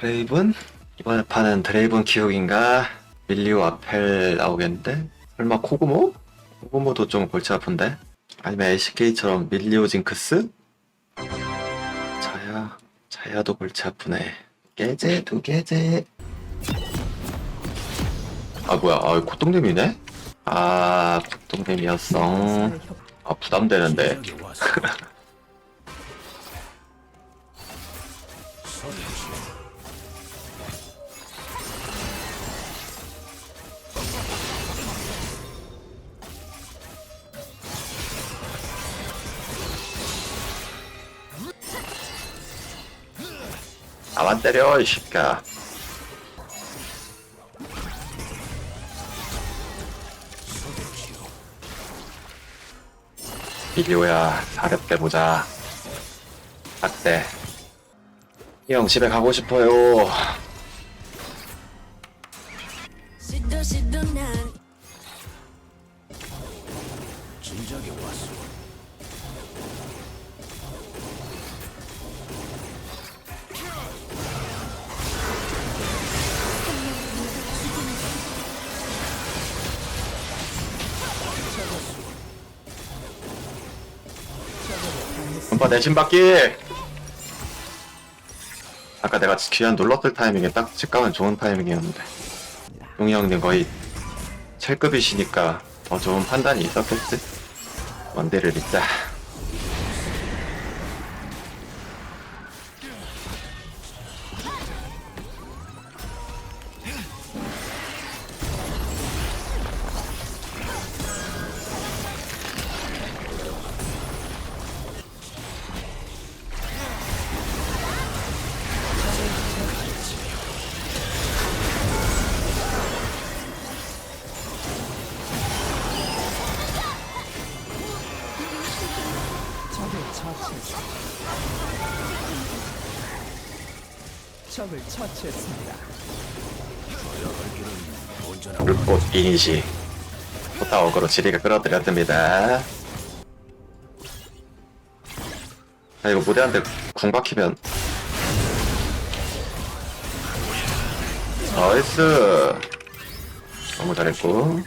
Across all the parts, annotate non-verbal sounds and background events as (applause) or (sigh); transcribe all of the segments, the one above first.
드레이븐? 이번에 파는 드레이븐 기억인가? 밀리오 아펠 나오겠는데? 설마 코그모? 코그모도 좀 골치 아픈데? 아니면 LCK처럼 밀리오 징크스? 자야, 자야도 골치 아프네. 깨제, 두 깨제. 아, 뭐야, 아, 고통님이네? 아, 고통님이었어. 아, 부담되는데. (laughs) 나만 때려, 이 새끼야. 미리오야, 사렵게 보자. 어때? 형, 집에 가고 싶어요. 진작에 왔어. 오빠 내신 받기! 아까 내가 귀한 눌렀을 타이밍에 딱 직감은 좋은 타이밍이었는데. 용이 형님 거의 첼급이시니까 더 좋은 판단이 있었겠지? 원대를 믿자. 처치했습니다. 적을 처치했습니다. 불꽃 이니시. 포타 어그로 지리가 끌어들였습니다. 아, 이거 무대한테 궁 박히면. 나이스. 너무 잘했고.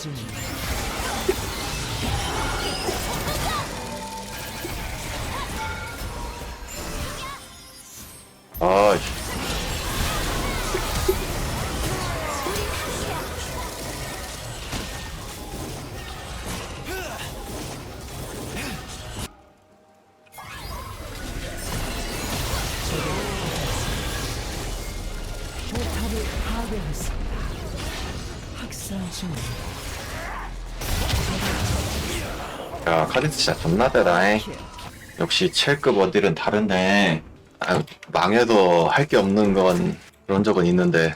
중입니다. 아, 포탑을 파괴했습니다. 학살 중 야, 카디스 진짜 존나 세다잉. 역시 7급 원딜은 다른데. 아, 망해도 할 게 없는 건 그런 적은 있는데.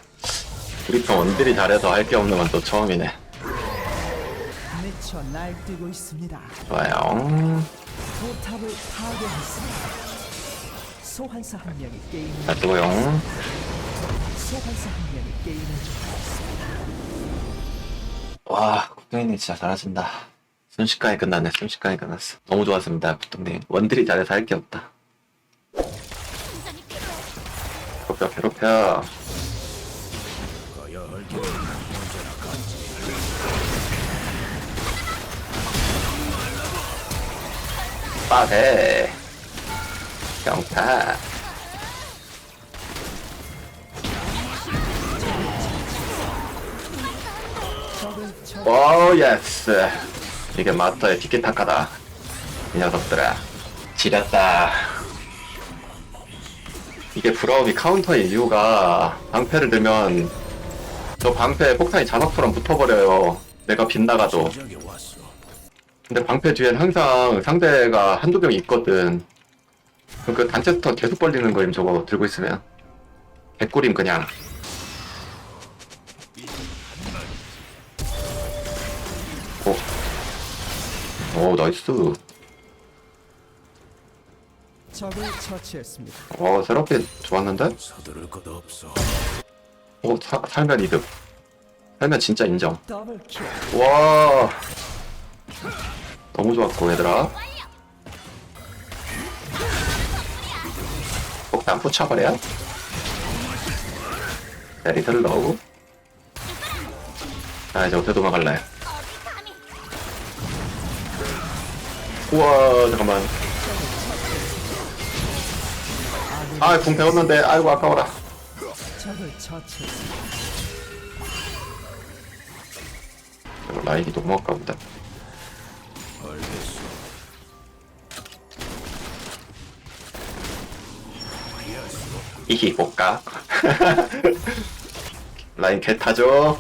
우리 편 원딜이 잘해서 할 게 없는 건 또 처음이네. 미쳐 날뛰고 있습니다. 좋아요. 포탑을 파괴했습니다. 소환사 한 명이 게임을 자, 뜨고요. 소환사 한 명이 게임을 중단했습니다. 와, 국동이님 진짜 잘하신다. 순식간에 끝났네, 순식간에 끝났어. 너무 좋았습니다, 국동님. 원딜이 잘해서 할 게 없다. 괴롭혀, 괴롭혀. 빠세. 경타. 오, 예스. 이게 마스터의 티키타카다. 이 녀석들아. 지렸다. 이게 브라움이 카운터의 이유가 방패를 들면 저 방패에 폭탄이 자석처럼 붙어버려요. 내가 빗나가도. 근데 방패 뒤엔 항상 상대가 한두 명 있거든. 그 단체 스턴 계속 벌리는 거임 저거 들고 있으면. 개꿀임 그냥. 오. 오 나이스. 적을 처치했습니다. 어 새롭게 좋았는데? 서두를 것 없어. 오 사, 살면 이득. 살면 진짜 인정. 더블 킬. 와. 너무 좋았고 얘들아. 일단 붙여버려. 베리들 넣고. 자, 이제 어떻게 도망갈래? 우와, 잠깐만. 아, 궁 배웠는데, 아이고, 아까워라. 이거 라인이 너무 아까운데. 알겠어. 이히 볼까? (laughs) 라인 개 타죠?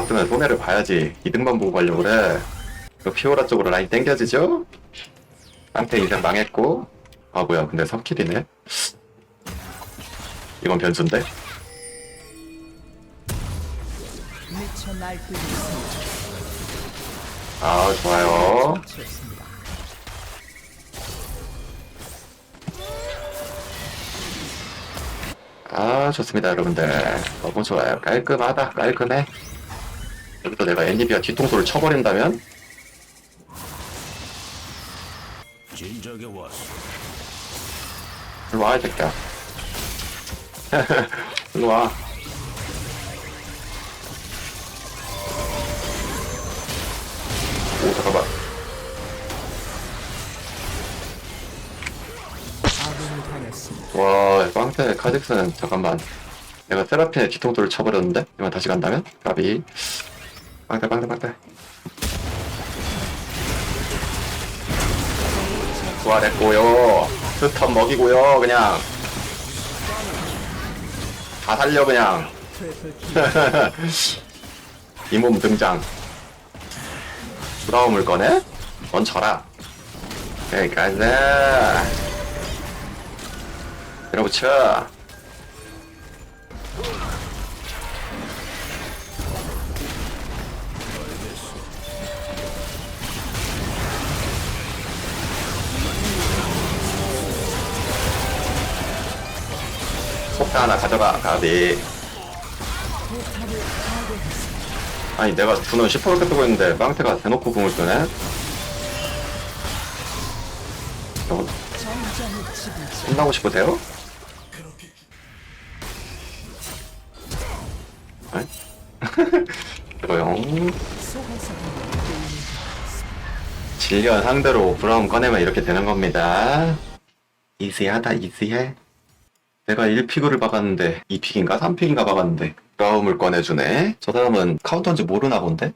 왔으면 손해를 봐야지. 이득만 보고 가려고 그래. 그 피오라 쪽으로 라인 땡겨지죠? 상태 인생 망했고. 아, 뭐야. 근데 3킬이네. 이건 변수인데? 아, 좋아요. 아, 좋습니다, 여러분들. 너무 좋아요. 깔끔하다, 깔끔해. 여기서 내가 애니비아 뒤통수를 쳐버린다면? 진작에 왔어. 일로 와, 이 새끼야. (laughs) 일로 와. 오, 잠깐만. 당했습니다. 와, 빵태 카직스는 잠깐만. 내가 세라핀의 뒤통수를 쳐버렸는데? 이만 다시 간다면? 까비. 빵태, 빵태, 빵태. 부활했고요. 스턴 먹이고요, 그냥. 다 살려, 그냥. 트리플 (laughs) 킬. 이몸 등장. 브라움을 꺼내? 오케이, 가자. 밀어붙여. 속다 하나 가져가, 가비. 아니 내가 분은 10%를 뜨고 있는데 빵태가 대놓고 궁을 뜨네? 지불자. 끝나고 싶으세요? 종료했습니다. 질련 상대로 브라운 꺼내면 이렇게 되는 겁니다 이지하다 이지해 내가 1픽을 박았는데 2픽인가 3픽인가 박았는데 브라움을 꺼내주네 저 사람은 카운터인지 모르나 본데?